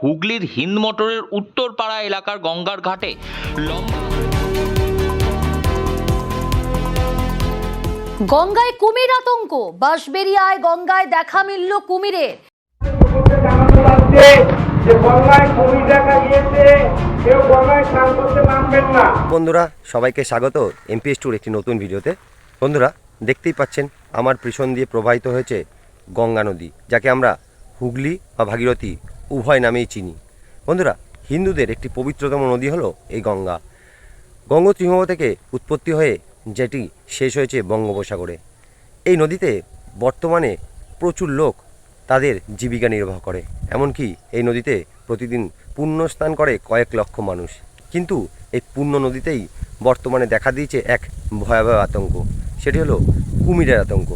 হুগলির হিন্দ মোটরের উত্তরপাড়া এলাকার গঙ্গার ঘাটে লম্বা গঙ্গায় কুমির আতঙ্ক। বাঁশবেরিয়ায় গঙ্গায় দেখা মিলল কুমিরের। বন্ধুরা সবাইকে স্বাগত এমপিএস টুর একটি নতুন ভিডিওতে। বন্ধুরা দেখতেই পাচ্ছেন আমার পিছন দিয়ে প্রবাহিত হয়েছে গঙ্গা নদী যাকে আমরা হুগলি বা ভাগীরথী উভয় নামেই চিনি। বন্ধুরা, হিন্দুদের একটি পবিত্রতম নদী হলো এই গঙ্গা। গঙ্গোত্রীমহ থেকে উৎপত্তি হয়ে যেটি শেষ হয়েছে বঙ্গোপসাগরে। এই নদীতে বর্তমানে প্রচুর লোক তাদের জীবিকা নির্বাহ করে। এমনকি এই নদীতে প্রতিদিন পুণ্য স্নান করে কয়েক লক্ষ মানুষ। কিন্তু এই পুণ্য নদীতেই বর্তমানে দেখা দিয়েছে এক ভয়াবহ আতঙ্ক। সেটি হলো কুমিরের আতঙ্ক।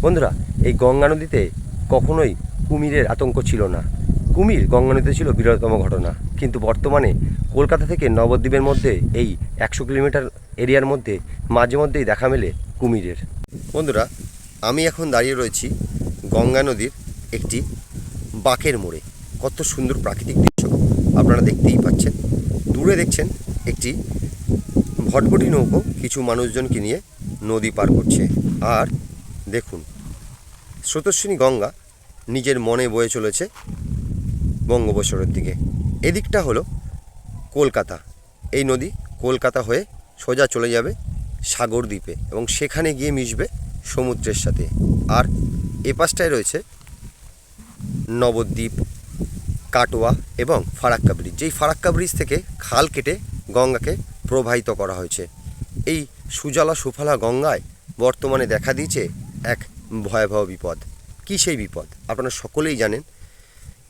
বন্ধুরা, এই গঙ্গা নদীতে কখনোই কুমিরের আতঙ্ক ছিল না। কুমির গঙ্গা নদীতে ছিল বিরলতম ঘটনা। কিন্তু বর্তমানে কলকাতা থেকে নবদ্বীপের মধ্যে এই একশো কিলোমিটার এরিয়ার মধ্যে মাঝে মধ্যেই দেখা মেলে কুমিরের। বন্ধুরা, আমি এখন দাঁড়িয়ে রয়েছি গঙ্গা নদীর একটি বাঁকের মোড়ে। কত সুন্দর প্রাকৃতিক দৃশ্য। আপনারা দেখতেই পাচ্ছেন। দূরে দেখছেন একটি ভটভটি নৌকো। কিছু মানুষজনকে নিয়ে নদী পার করছে। আর দেখুন, স্রোতস্বিনী গঙ্গা নিজের মনে বয়ে চলেছে। বঙ্গোপসাগরের দিকে। এদিকটা হলো কলকাতা। এই নদী কলকাতা হয়ে সোজা চলে যাবে সাগর দ্বীপে এবং সেখানে গিয়ে মিশবে সমুদ্রের সাথে। আর এ পাশটায় রয়েছে নবদ্বীপ, কাটোয়া এবং ফারাক্কা ব্রিজ। যেই ফারাক্কা ব্রিজ থেকে খাল কেটে গঙ্গাকে প্রবাহিত করা হয়েছে। এই সুজলা সুফলা গঙ্গায় বর্তমানে দেখা দিয়েছে এক ভয়াবহ বিপদ। কী সেই বিপদ? আপনারা সকলেই জানেন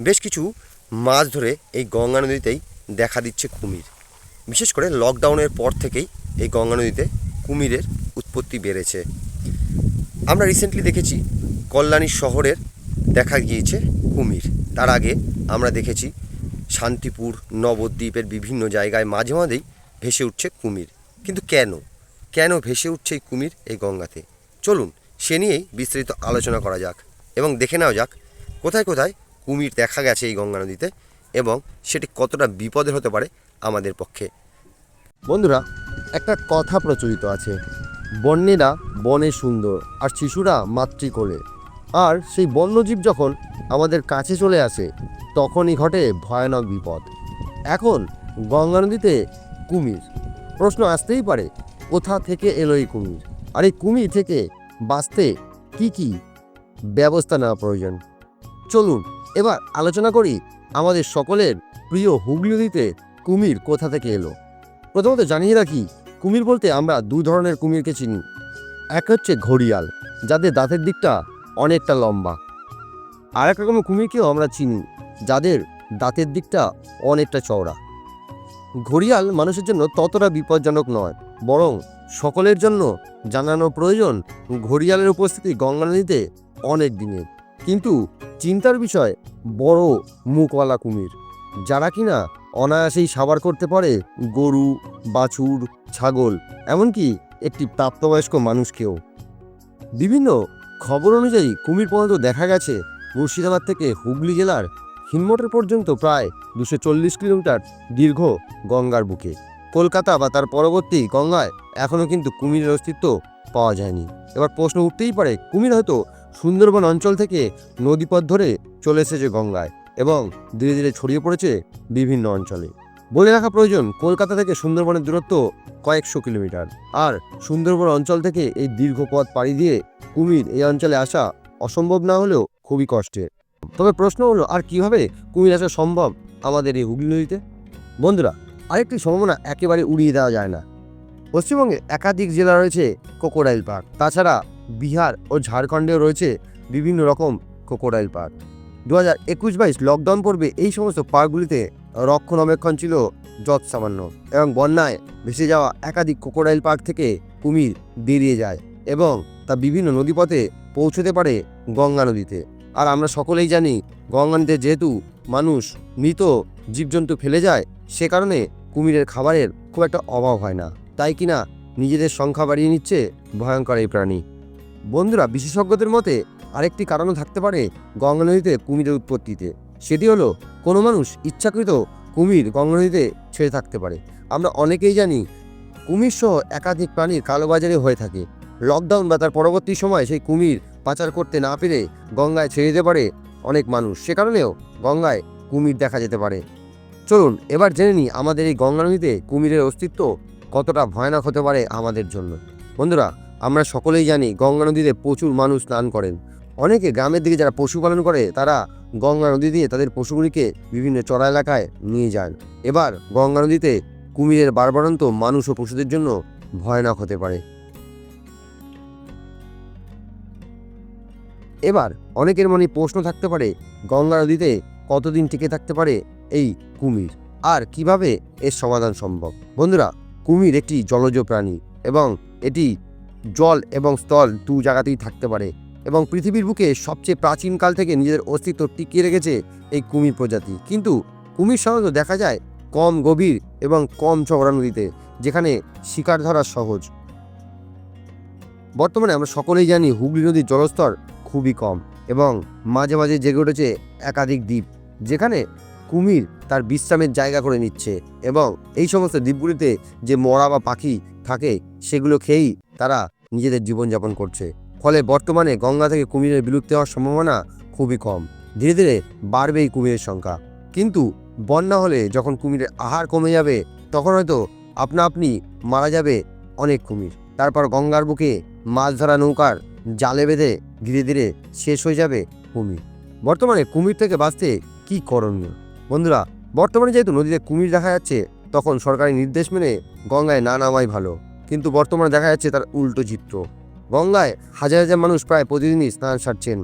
বেশ কিছু মাছ ধরে এই গঙ্গা নদীতেই দেখা দিচ্ছে কুমির। বিশেষ করে লকডাউনের পর থেকেই এই গঙ্গা নদীতে কুমিরের উৎপত্তি বেড়েছে। আমরা রিসেন্টলি দেখেছি কল্যাণী শহরের দেখা গিয়েছে কুমির। তার আগে আমরা দেখেছি শান্তিপুর, নবদ্বীপের বিভিন্ন জায়গায় মাঝে মাঝেই ভেসে উঠছে কুমির। কিন্তু কেন? কেন ভেসে উঠছে এই কুমির এই গঙ্গাতে? চলুন সে নিয়েই বিস্তারিত আলোচনা করা যাক এবং দেখে নেওয়া যাক কোথায় কোথায় কুমির দেখা গেছে এই গঙ্গা নদীতে এবং সেটি কতটা বিপদের হতে পারে আমাদের পক্ষে। বন্ধুরা, একটা কথা প্রচলিত আছে, বন্যেরা বনে সুন্দর আর শিশুরা মাতৃ মাতৃকোলে আর সেই বন্যজীব যখন আমাদের কাছে চলে আসে, তখনই ঘটে ভয়ানক বিপদ। এখন গঙ্গা নদীতে কুমির, প্রশ্ন আসতেই পারে, কোথা থেকে এলো এই কুমির? আর এই কুমির থেকে বাঁচতে কি কি ব্যবস্থা নেওয়া প্রয়োজন? চলুন এবার আলোচনা করি আমাদের সকলের প্রিয় হুগলি নদীতে কুমির কোথা থেকে এলো? প্রথমত জানিয়ে রাখি, কুমির বলতে আমরা দু ধরনের কুমিরকে চিনি। এক হচ্ছে ঘড়িয়াল, যাদের দাঁতের দিকটা অনেকটা লম্বা। আর এক রকমের কুমিরকেও আমরা চিনি, যাদের দাঁতের দিকটা অনেকটা চওড়া। ঘড়িয়াল মানুষের জন্য ততটা বিপজ্জনক নয়, বরং সকলের জন্য জানানো প্রয়োজন ঘড়িয়ালের উপস্থিতি গঙ্গা নদীতে অনেক দিনের। কিন্তু চিন্তার বিষয়, বড় মুখওয়ালা কুমির। যারা কিনা অনায়াসেই সাবার করতে পারে গরু, বাছুর, ছাগল, এমনকি একটি প্রাপ্তবয়স্ক মানুষকেও। বিভিন্ন খবর অনুযায়ী কুমির পর্যন্ত দেখা গেছে মুর্শিদাবাদ থেকে হুগলি জেলার হিনমোটর পর্যন্ত প্রায় দুশো চল্লিশ কিলোমিটার দীর্ঘ গঙ্গার বুকে। কলকাতা বা তার পরবর্তী গঙ্গায় এখনও কিন্তু কুমিরের অস্তিত্ব পাওয়া যায়নি। এবার প্রশ্ন উঠতেই পারে, কুমির হয়তো সুন্দরবন অঞ্চল থেকে নদীপথ ধরে চলে এসেছে গঙ্গায় এবং ধীরে ধীরে ছড়িয়ে পড়েছে বিভিন্ন অঞ্চলে। বলে রাখা প্রয়োজন, কলকাতা থেকে সুন্দরবনের দূরত্ব কয়েকশো কিলোমিটার আর সুন্দরবন অঞ্চল থেকে এই দীর্ঘ পথ পাড়ি দিয়ে কুমির এই অঞ্চলে আসা অসম্ভব না হলেও খুবই কষ্টের। তবে প্রশ্ন হলো, আর কীভাবে কুমির আসা সম্ভব আমাদের এই হুগলি নদীতে? বন্ধুরা, আরেকটি সম্ভাবনা একেবারে উড়িয়ে দেওয়া যায় না। পশ্চিমবঙ্গে একাধিক জেলা রয়েছে কোকোডাইল পার্ক। তাছাড়া বিহার ও ঝাড়খণ্ডেও রয়েছে বিভিন্ন রকম কোকোডাইল পার্ক দু হাজার একুশ বাইশ লকডাউন পর্বে এই সমস্ত পার্কগুলিতে রক্ষণাবেক্ষণ ছিল যৎ সামান্য এবং বন্যায় ভেসে যাওয়া একাধিক কোকোডাইল পার্ক থেকে কুমির বেরিয়ে যায় এবং তা বিভিন্ন নদীপথে পৌঁছতে পারে গঙ্গা নদীতে। আর আমরা সকলেই জানি গঙ্গা নদীতে যেহেতু মানুষ, মৃত, জীবজন্তু ফেলে যায়, সে কারণে কুমিরের খাবারের খুব একটা অভাব হয় না। তাই কিনা নিজেদের সংখ্যা বাড়িয়ে নিচ্ছে ভয়ঙ্কর এই প্রাণী। বন্ধুরা, বিশেষজ্ঞদের মতে আরেকটি কারণও থাকতে পারে গঙ্গা নদীতে কুমিরের উৎপত্তিতে। সেটি হলো, কোনো মানুষ ইচ্ছাকৃত কুমির গঙ্গা নদীতে ছেড়ে থাকতে পারে। আমরা অনেকেই জানি কুমির সহ একাধিক প্রাণীর কালোবাজারে হয়ে থাকে। লকডাউন বা তার পরবর্তী সময় সেই কুমির পাচার করতে না পেরে গঙ্গায় ছেড়ে দিতে পারে অনেক মানুষ। সে কারণেও গঙ্গায় কুমির দেখা যেতে পারে। চলুন, এবার জেনে নিই আমাদের এই গঙ্গা নদীতে কুমিরের অস্তিত্ব কতটা ভয়ানক হতে পারে আমাদের জন্য। বন্ধুরা আমরা সকলেই জানি গঙ্গা নদীতে প্রচুর মানুষ স্নান করেন। অনেকে গ্রামের দিকে যারা পশুপালন করে, তারা গঙ্গা নদী দিয়ে তাদের পশুগুলিকে বিভিন্ন চড়া এলাকায় নিয়ে যান। এবার গঙ্গা নদীতে কুমিরের বারবারন্ত মানুষ ও পশুদের জন্য ভয়ানক হতে পারে। এবার অনেকের মনে প্রশ্ন থাকতে পারে, গঙ্গা নদীতে কতদিন টিকে থাকতে পারে এই কুমির? আর কীভাবে এর সমাধান সম্ভব? বন্ধুরা, কুমির একটি জলজ প্রাণী এবং এটি জল এবং স্থল দু জায়গাতেই থাকতে পারে এবং পৃথিবীর বুকে সবচেয়ে প্রাচীনকাল থেকে নিজেদের অস্তিত্ব টিকিয়ে রেখেছে এই কুমির প্রজাতি। কিন্তু কুমির সাধারণত দেখা যায় কম গভীর এবং কম চওড়া নদীতে, যেখানে শিকার ধরা সহজ। বর্তমানে আমরা সকলেই জানি হুগলি নদীর জলস্তর খুবই কম এবং মাঝে মাঝে জেগে উঠেছে একাধিক দ্বীপ, যেখানে কুমির তার বিশ্রামের জায়গা করে নিচ্ছে এবং এই সমস্ত দ্বীপগুলিতে যে মরা বা পাখি থাকে, সেগুলো খেয়েই তারা নিজেদের জীবনযাপন করছে। ফলে বর্তমানে গঙ্গা থেকে কুমিরের বিলুপ্তি হওয়ার সম্ভাবনা খুবই কম। ধীরে ধীরে বাড়বে এই কুমিরের সংখ্যা। কিন্তু বন্যা হলে যখন কুমিরের আহার কমে যাবে, তখন হয়তো আপনা আপনি মারা যাবে অনেক কুমির। তারপর গঙ্গার বুকে মাছ ধরা নৌকার জালে বেঁধে ধীরে ধীরে শেষ হয়ে যাবে কুমির। বর্তমানে কুমির থেকে বাঁচতে কি করণীয়? বন্ধুরা, বর্তমানে যেহেতু নদীতে কুমির দেখা যাচ্ছে, তখন সরকারি নির্দেশ মেনে গঙ্গায় না নামাই ভালো। কিন্তু বর্তমানে দেখা যাচ্ছে তার উল্টো চিত্র। গঙ্গায় হাজার হাজার মানুষ প্রায় প্রতিদিনই স্নান সারছেন।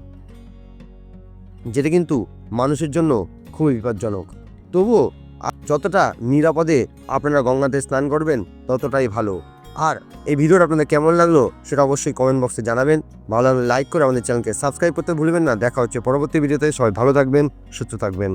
যেটা কিন্তু মানুষের জন্য খুবই বিপজ্জনক। তবুও যতটা নিরাপদে আপনারা গঙ্গাতে স্নান করবেন, ততটাই ভালো। আর এই ভিডিওটা আপনাদের কেমন লাগল সেটা অবশ্যই কমেন্ট বক্সে জানাবেন। ভালো লাগলে লাইক করে আমাদের চ্যানেলকে সাবস্ক্রাইব করতে ভুলবেন না। দেখা হচ্ছে পরবর্তী ভিডিওতে সবাই ভালো থাকবেন, সুস্থ থাকবেন।